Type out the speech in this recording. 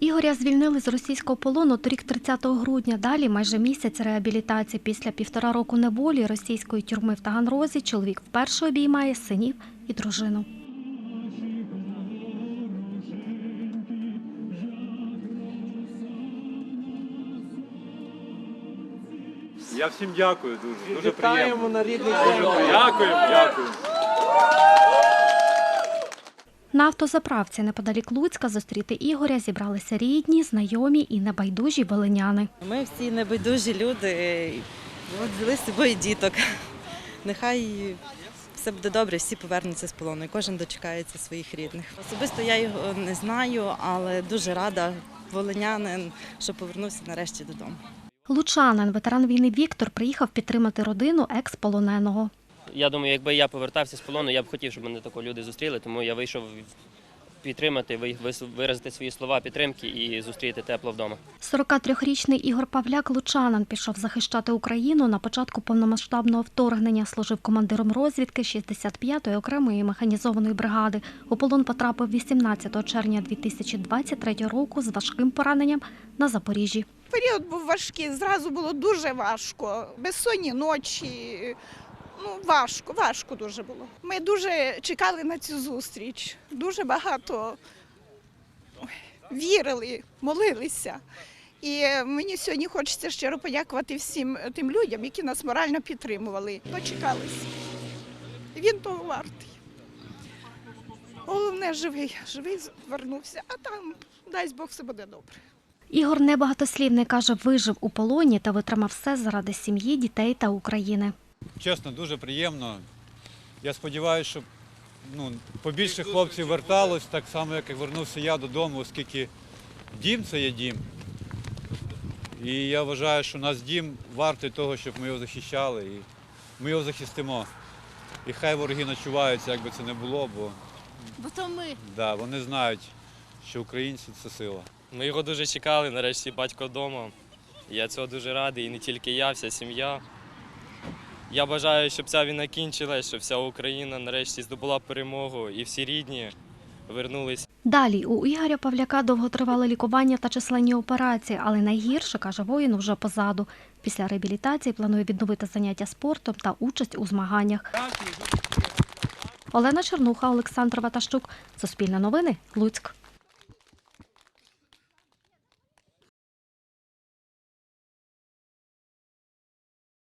Ігоря звільнили з російського полону торік 30 грудня. Далі майже місяць реабілітації. Після півтора року неволі російської тюрми в Таганрозі чоловік вперше обіймає синів і дружину. Я всім дякую дуже. Дуже Вітаємо приємно. на рідний день. Дякую, дякую. На автозаправці неподалік Луцька зустріти Ігоря зібралися рідні, знайомі і небайдужі волиняни. Ми всі небайдужі люди, от взяли з собою діток. Нехай все буде добре, всі повернуться з полону, і кожен дочекається своїх рідних. Особисто я його не знаю, але дуже рада, волинянин, що повернувся нарешті додому. Лучанин, ветеран війни Віктор, приїхав підтримати родину екс-полоненого. Я думаю, якби я повертався з полону, я б хотів, щоб мене тако люди зустріли, тому я вийшов підтримати, виразити свої слова підтримки і зустріти тепло вдома. 43-річний Ігор Павляк Лучанин пішов захищати Україну на початку повномасштабного вторгнення. Служив командиром розвідки 65-ї окремої механізованої бригади. У полон потрапив 18 червня 2023 року з важким пораненням на Запоріжжі. Період був важкий, зразу було дуже важко. Безсонні ночі. Ну, важко, важко дуже було. Ми дуже чекали на цю зустріч. Дуже багато вірили, молилися. І мені сьогодні хочеться щиро подякувати всім тим людям, які нас морально підтримували. Дочекалися. Він того вартий. Головне, живий, живий вернувся, а там, дай Бог, все буде добре. Ігор небагатослівний каже, вижив у полоні та витримав все заради сім'ї, дітей та України. Чесно, дуже приємно. Я сподіваюся, що ну, побільше хлопців верталось, так само, як і вернувся я додому, оскільки дім це є дім. І я вважаю, що наш дім вартий того, щоб ми його захищали. І ми його захистимо. І хай вороги ночуваються, як би це не було, бо Бо то ми. да, вони знають, що українці це сила. Ми його дуже чекали, нарешті батько вдома. Я цього дуже радий, і не тільки я, вся сім'я. Я бажаю, щоб ця війна кінчилась, щоб вся Україна нарешті здобула перемогу і всі рідні вернулись. Далі у Ігоря Павляка довготривале лікування та численні операції, але найгірше, каже воїн, вже позаду. Після реабілітації планує відновити заняття спортом та участь у змаганнях. Олена Чернуха, Олександр Ватащук. Суспільне новини. Луцьк.